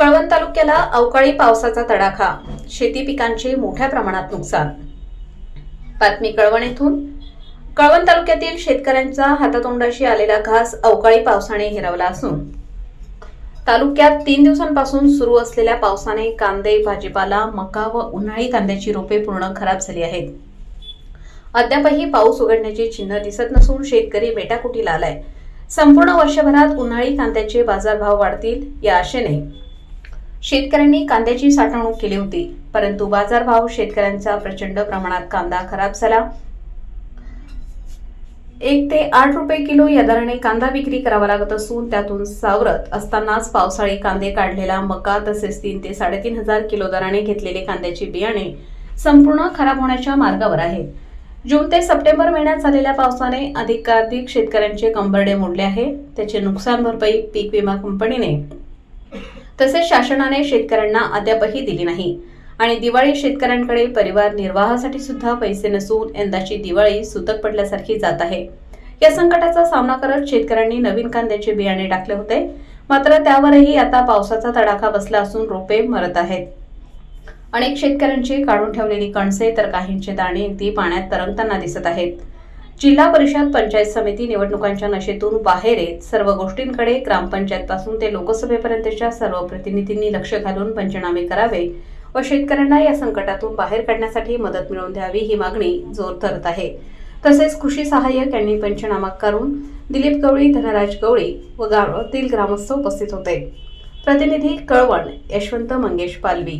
कळवण तालुक्याला अवकाळी पावसाचा तडाखा. शेती पिकांचे मोठ्या प्रमाणात नुकसान. बातमी कळवण येथून. कळवण तालुक्यातील शेतकऱ्यांचा हातातोंडाशी आलेला घास अवकाळी पावसाने हिरवला असून. तालुक्यात तीन दिवसांपासून सुरू असलेल्या पावसाने कांदे भाजीपाला मका व उन्हाळी कांद्याची रोपे पूर्ण खराब झाली आहेत. अद्यापही पाऊस उघडण्याची चिन्ह दिसत नसून शेतकरी बेटाकुटीला आलाय. संपूर्ण वर्षभरात उन्हाळी कांद्याचे बाजारभाव वाढतील या आशेने शेतकऱ्यांनी कांद्याची साठवणूक केली होती परंतु बाजारभाव शेतकऱ्यांचा प्रचंड प्रमाणात कांदा खराब झाला. एक ते आठ रुपये किलो या दराने कांदा विक्री करावा लागत असून त्यातून सावरत असतानाच पावसाळी कांदे काढलेला मका तसेच तीन ते साडेतीन हजार किलो दराने घेतलेले कांद्याचे बियाणे संपूर्ण खराब होण्याच्या मार्गावर आहे. जून ते सप्टेंबर महिन्यात झालेल्या पावसाने अधिकाधिक शेतकऱ्यांचे कंबरडे मोडले आहे. त्याचे नुकसान भरपाई पीक विमा कंपनीने तसेच शासनाने शेतकऱ्यांना अद्यापही दिली नाही. आणि दिवाळी शेतकऱ्यांकडे परिवार निर्वाहासाठी सुद्धा पैसे नसून यंदाची दिवाळी सुतक पडल्यासारखी जात आहे. या संकटाचा सामना करत शेतकऱ्यांनी नवीन कांद्याचे बियाणे टाकले होते. मात्र त्यावरही आता पावसाचा तडाखा बसला असून रोपे मरत आहेत. अनेक शेतकऱ्यांची काढून ठेवलेली कणसे तर काहींचे दाणे ती पाण्यात तरंगताना दिसत आहेत. जिल्हा परिषद पंचायत समिती निवडणुकांच्या नशेतून बाहेर येत सर्व गोष्टींकडे ग्रामपंचायतपासून ते लोकसभेपर्यंतच्या सर्व प्रतिनिधींनी लक्ष घालून पंचनामे करावे व शेतकऱ्यांना या संकटातून बाहेर काढण्यासाठी मदत मिळवून द्यावी ही मागणी जोर धरत आहे. तसेच कृषी सहाय्यक यांनी पंचनामा करून दिलीप गवळी धनराज गवळी व गावातील ग्रामस्थ उपस्थित होते. प्रतिनिधी कळवण यशवंत मंगेश पालवी.